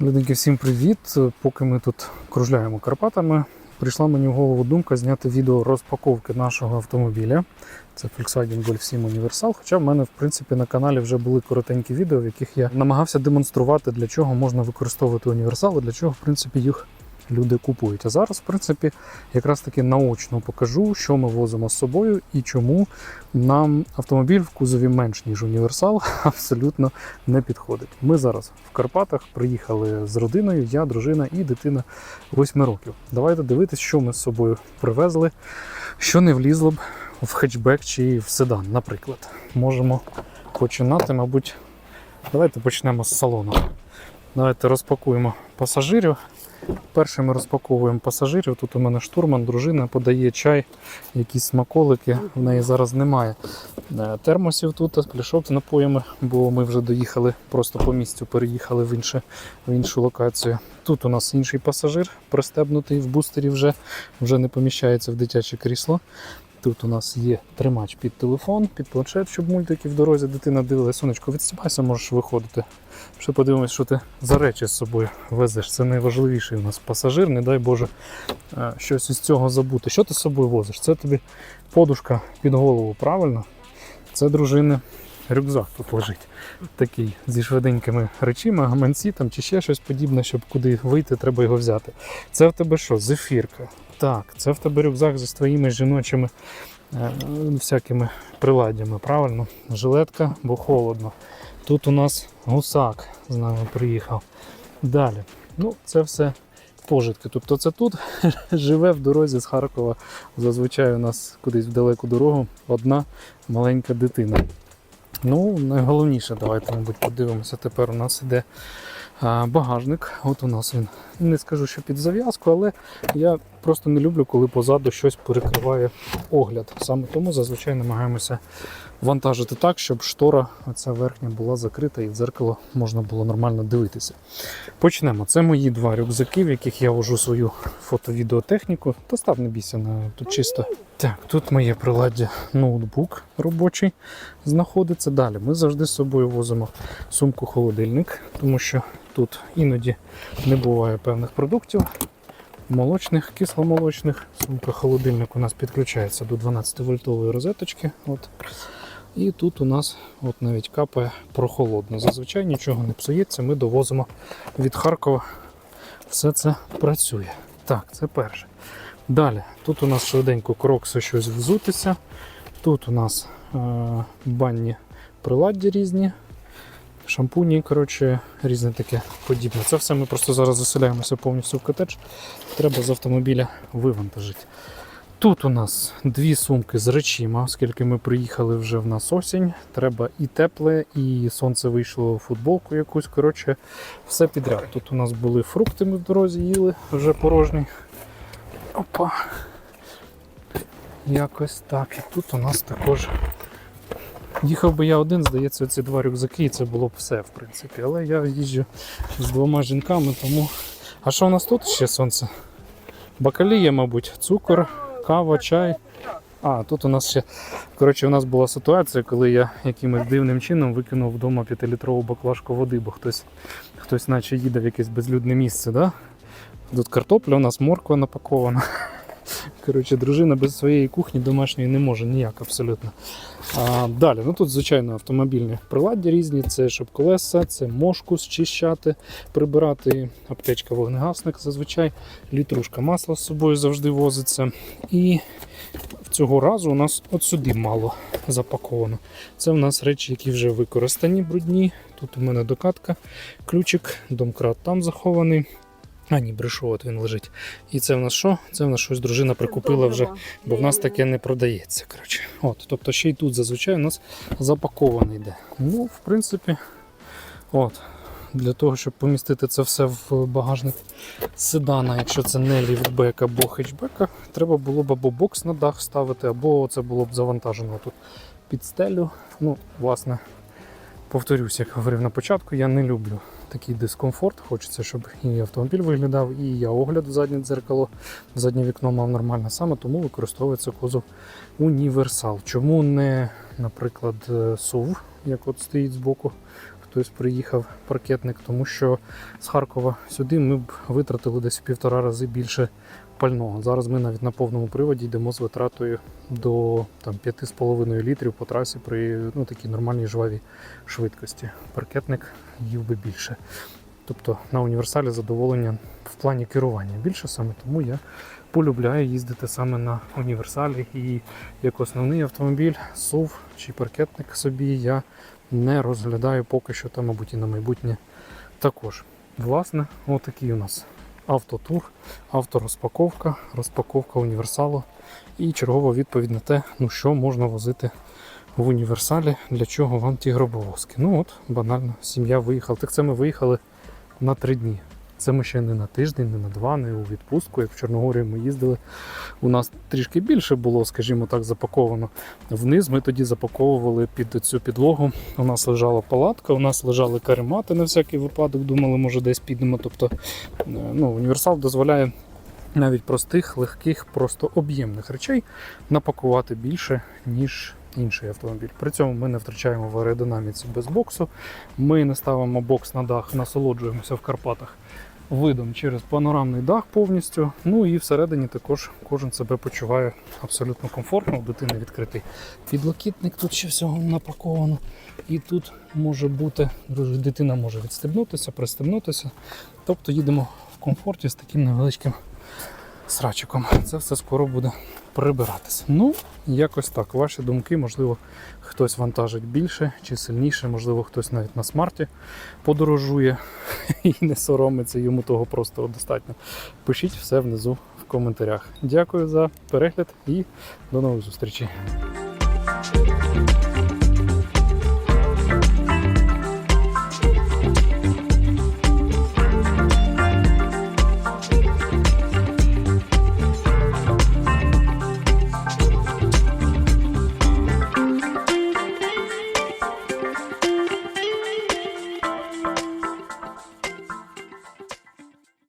Людинки, всім привіт! Поки ми тут кружляємо Карпатами, прийшла мені в голову думка зняти відео розпаковки нашого автомобіля. Це Volkswagen Golf 7 Universal. Хоча в мене, в принципі, на каналі вже були коротенькі відео, в яких я намагався демонструвати, для чого можна використовувати універсал для чого, в принципі, їх люди купують. А зараз, в принципі, якраз таки наочно покажу, що ми возимо з собою і чому нам автомобіль в кузові менш ніж універсал абсолютно не підходить. Ми зараз в Карпатах приїхали з родиною, я, дружина і дитина 8 років. Давайте дивитись, що ми з собою привезли, що не влізло б в хетчбек чи в седан, наприклад. Можемо починати, мабуть. Давайте почнемо з салону. Давайте розпакуємо пасажирів. Перше ми розпаковуємо пасажирів. Тут у мене штурман, дружина подає чай, якісь смаколики. В неї зараз немає е, термосів тут, пляшок з напоями, бо ми вже доїхали просто по місцю, переїхали в, інше, в іншу локацію. Тут у нас інший пасажир, пристебнутий в бустері вже, вже не поміщається в дитяче крісло. Тут у нас є тримач під телефон, під планшет, щоб мультики в дорозі дитина дивилася. Сонечко, відстібайся, можеш виходити. Ще подивимось, що ти за речі з собою везеш. Це найважливіший у нас пасажир, не дай Боже е, щось із цього забути. Що ти з собою возиш? Це тобі подушка під голову, правильно? Це дружини рюкзак тут лежить. Такий зі швиденькими речима, гаманці там чи ще щось подібне, щоб куди вийти, треба його взяти. Це в тебе що? Зефірка. Так, це в тебе рюкзак зі своїми жіночими е, всякими приладдями, правильно? Жилетка, бо холодно. Тут у нас гусак з нами приїхав. Далі. Ну, це все пожитки. Тобто це тут живе в дорозі з Харкова. Зазвичай у нас кудись в далеку дорогу одна маленька дитина. Ну, найголовніше, давайте, мабуть, подивимося. Тепер у нас іде багажник. От у нас він. Не скажу, що під зав'язку, але я просто не люблю, коли позаду щось перекриває огляд. Саме тому зазвичай намагаємося вантажити так, щоб штора оця верхня була закрита і в дзеркало можна було нормально дивитися. Почнемо. Це мої два рюкзаки, в яких я вожу свою фото-відеотехніку. Та став не бійся на тут чисто. Так, тут моє приладдя ноутбук робочий знаходиться. Далі ми завжди з собою возимо сумку-холодильник, тому що тут іноді не буває певних продуктів. Молочних, кисломолочних. Сумка холодильник у нас підключається до 12 вольтової розеточки. От. І тут у нас от навіть капає прохолодно. Зазвичай нічого не псується, ми довозимо від Харкова. Все це працює. Так, це перше. Далі, тут у нас швиденько крокси щось взутися. Тут у нас е- банні приладдя різні, шампуні, коротше, різне таке подібне. Це все ми просто зараз заселяємося повністю в котедж. Треба з автомобіля вивантажити. Тут у нас дві сумки з речима, оскільки ми приїхали вже в нас осінь. Треба і тепле, і сонце вийшло футболку якусь. Коротше, все підряд. Тут у нас були фрукти, ми в дорозі їли, вже порожні. Опа. Якось так. І тут у нас також. Їхав би я один, здається, ці два рюкзаки, і це було б все, в принципі. Але я їжджу з двома жінками, тому. А що у нас тут ще сонце? Бакалія, мабуть, цукор, кава, чай. А, тут у нас ще. Коротше, у нас була ситуація, коли я якимось дивним чином викинув вдома 5-літрову баклажку води, бо хтось, хтось наче їде в якесь безлюдне місце. Да? Тут картопля, у нас морква напакована. Коротше, дружина без своєї кухні домашньої не може ніяк абсолютно. А, далі, ну тут, звичайно, автомобільні приладдя різні, це щоб колеса, це мошку зчищати, прибирати, аптечка вогнегасник зазвичай, літрушка масла з собою завжди возиться. І цього разу у нас от сюди мало запаковано. Це в нас речі, які вже використані, брудні. Тут у мене докатка, ключик, домкрат там захований. А, ні, брешу, от він лежить. І це в нас що? Це в нас щось дружина прикупила вже, бо в нас таке не продається. Коротше. От, тобто ще й тут зазвичай у нас запакований йде. Ну, в принципі, от. Для того, щоб помістити це все в багажник седана, якщо це не ліфтбек або хетчбека, треба було б або бокс на дах ставити, або це було б завантажено тут під стелю. Ну, власне, повторюсь, як говорив на початку, я не люблю такий дискомфорт. Хочеться, щоб і автомобіль виглядав, і я огляд в заднє дзеркало, в заднє вікно мав нормально. Саме тому використовується кузов універсал. Чому не, наприклад, СУВ, як от стоїть збоку, хтось приїхав паркетник, тому що з Харкова сюди ми б витратили десь в півтора рази більше пального. Зараз ми навіть на повному приводі йдемо з витратою до там, 5,5 літрів по трасі при ну, такій нормальній жвавій швидкості. Паркетник їв би більше. Тобто на універсалі задоволення в плані керування більше саме тому я полюбляю їздити саме на універсалі і як основний автомобіль, SUV чи паркетник собі я не розглядаю поки що, та, мабуть, і на майбутнє також. Власне, отакий у нас автотур, авторозпаковка, розпаковка універсалу і чергова відповідь на те, ну що можна возити в універсалі, для чого вам ті гробовозки. Ну от, банально, сім'я виїхала. Так це ми виїхали на три дні. Це ми ще не на тиждень, не на два, не у відпустку. Як в Чорногорію ми їздили, у нас трішки більше було, скажімо так, запаковано. Вниз ми тоді запаковували під цю підлогу. У нас лежала палатка, у нас лежали каремати на всякий випадок. Думали, може десь підемо. Тобто е, ну, універсал дозволяє навіть простих, легких, просто об'ємних речей напакувати більше, ніж інший автомобіль. При цьому ми не втрачаємо в аеродинаміці без боксу. Ми не ставимо бокс на дах, насолоджуємося в Карпатах видом через панорамний дах повністю. Ну і всередині також кожен себе почуває абсолютно комфортно. У дитини відкритий підлокітник, тут ще всього напаковано. І тут може бути, дитина може відстебнутися, пристебнутися. Тобто їдемо в комфорті з таким невеличким срачиком. Це все скоро буде прибиратися. Ну, якось так. Ваші думки, можливо, хтось вантажить більше чи сильніше, можливо, хтось навіть на смарті подорожує і не соромиться, йому того просто достатньо. Пишіть все внизу в коментарях. Дякую за перегляд і до нових зустрічей.